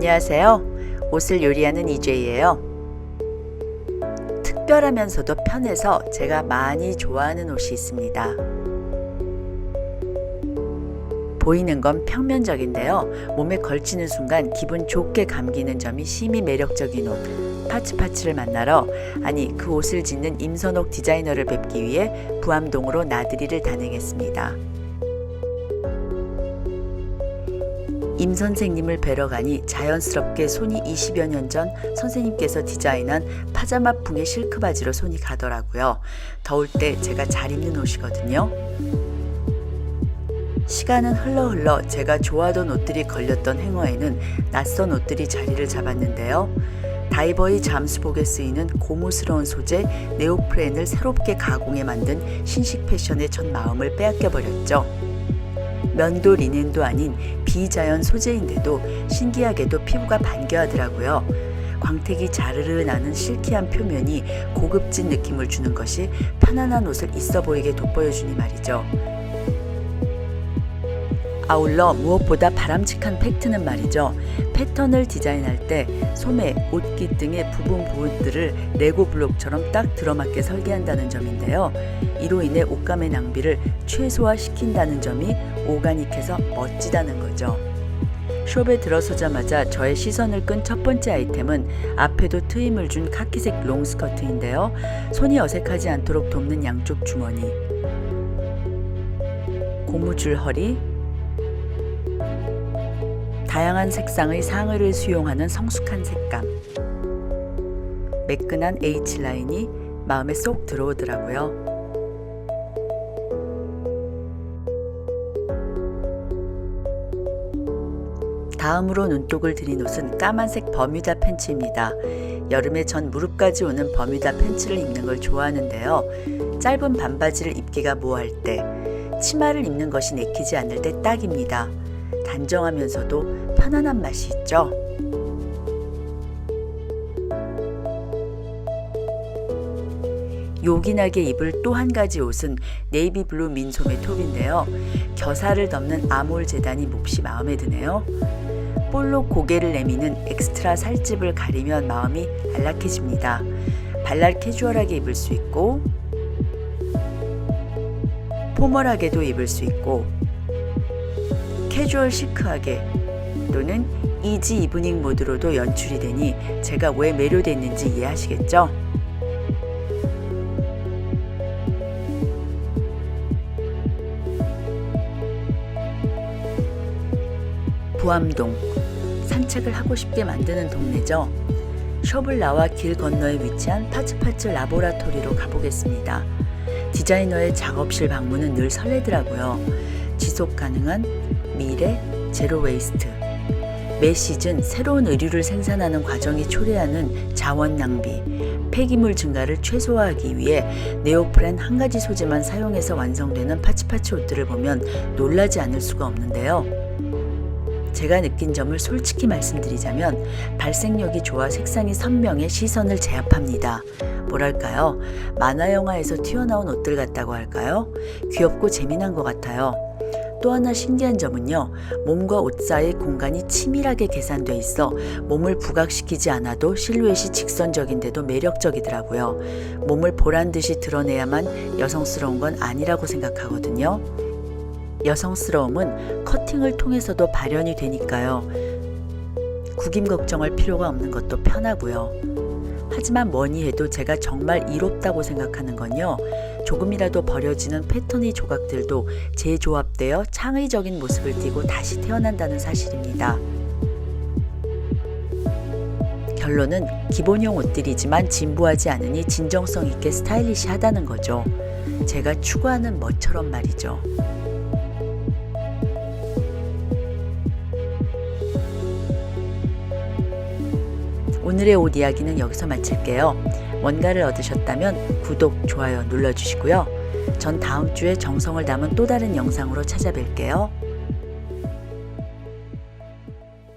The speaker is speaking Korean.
안녕하세요. 옷을 요리하는 이재예요. 특별하면서도 편해서 제가 많이 좋아하는 옷이 있습니다. 보이는 건 평면적인데요. 몸에 걸치는 순간 기분 좋게 감기는 점이 심히 매력적인 옷. 파츠파츠를 만나러 아니 그 옷을 짓는 임선옥 디자이너를 뵙기 위해 부암동으로 나들이를 단행했습니다. 임 선생님을 뵈러 가니 자연스럽게 손이 20여 년 전 선생님께서 디자인한 파자마풍의 실크 바지로 손이 가더라고요. 더울 때 제가 잘 입는 옷이거든요. 시간은 흘러 흘러 제가 좋아하던 옷들이 걸렸던 행어에는 낯선 옷들이 자리를 잡았는데요. 다이버의 잠수복에 쓰이는 고무스러운 소재 네오프렌을 새롭게 가공해 만든 신식 패션의 첫 마음을 빼앗겨 버렸죠. 면도 리넨도 아닌 비자연 소재인데도 신기하게도 피부가 반겨하더라고요. 광택이 자르르 나는 실키한 표면이 고급진 느낌을 주는 것이 편안한 옷을 있어 보이게 돋보여 주니 말이죠. 아울러 무엇보다 바람직한 팩트는 말이죠. 패턴을 디자인할 때 소매, 옷깃 등의 부분 부분들을 레고 블록처럼 딱 들어맞게 설계한다는 점인데요. 이로 인해 옷감의 낭비를 최소화시킨다는 점이 오가닉해서 멋지다는 거죠. 숍에 들어서자마자 저의 시선을 끈 첫 번째 아이템은 앞에도 트임을 준 카키색 롱스커트인데요. 손이 어색하지 않도록 돕는 양쪽 주머니, 고무줄 허리, 다양한 색상의 상의를 수용하는 성숙한 색감. 매끈한 H라인이 마음에 쏙 들어오더라고요. 다음으로 눈독을 들인 옷은 까만색 버뮤다 팬츠입니다. 여름에 전 무릎까지 오는 버뮤다 팬츠를 입는 걸 좋아하는데요. 짧은 반바지를 입기가 모호할 때, 치마를 입는 것이 내키지 않을 때 딱입니다. 단정하면서도 편안한 맛이 있죠. 요긴하게 입을 또 한 가지 옷은 네이비 블루 민소매 톱인데요. 겨사를 덮는 아몰 재단이 몹시 마음에 드네요. 볼록 고개를 내미는 엑스트라 살집을 가리면 마음이 안락해집니다. 발랄 캐주얼하게 입을 수 있고 포멀하게도 입을 수 있고 캐주얼 시크하게 또는 이지 이브닝 모드로도 연출이 되니 제가 왜 매료됐는지 이해하시겠죠? 부암동 산책을 하고 싶게 만드는 동네죠. 나와 길 건너에 위치한 파츠파츠 라보라토리로 가보겠습니다. 디자이너의 작업실 방문은 늘 설레더라고요. 지속 가능한 미래 제로 웨이스트. 매 시즌 새로운 의류를 생산하는 과정이 초래하는 자원 낭비, 폐기물 증가를 최소화하기 위해 네오프렌 한 가지 소재만 사용해서 완성되는 파치파치 옷들을 보면 놀라지 않을 수가 없는데요. 제가 느낀 점을 솔직히 말씀드리자면 발색력이 좋아 색상이 선명해 시선을 제압합니다. 뭐랄까요? 만화 영화에서 튀어나온 옷들 같다고 할까요? 귀엽고 재미난 것 같아요. 또 하나 신기한 점은요, 몸과 옷 사이 공간이 치밀하게 계산돼 있어 몸을 부각시키지 않아도 실루엣이 직선적인데도 매력적이더라고요. 몸을 보란 듯이 드러내야만 여성스러운 건 아니라고 생각하거든요. 여성스러움은 커팅을 통해서도 발현이 되니까요. 구김 걱정할 필요가 없는 것도 편하고요. 하지만 뭐니 해도 제가 정말 이롭다고 생각하는 건요. 조금이라도 버려지는 패턴의 조각들도 재조합되어 창의적인 모습을 띠고 다시 태어난다는 사실입니다. 결론은 기본형 옷들이지만 진부하지 않으니 진정성 있게 스타일리시하다는 거죠. 제가 추구하는 멋처럼 말이죠. 오늘의 옷 이야기는 여기서 마칠게요. 뭔가를 얻으셨다면 구독, 좋아요 눌러주시고요. 전 다음 주에 정성을 담은 또 다른 영상으로 찾아뵐게요.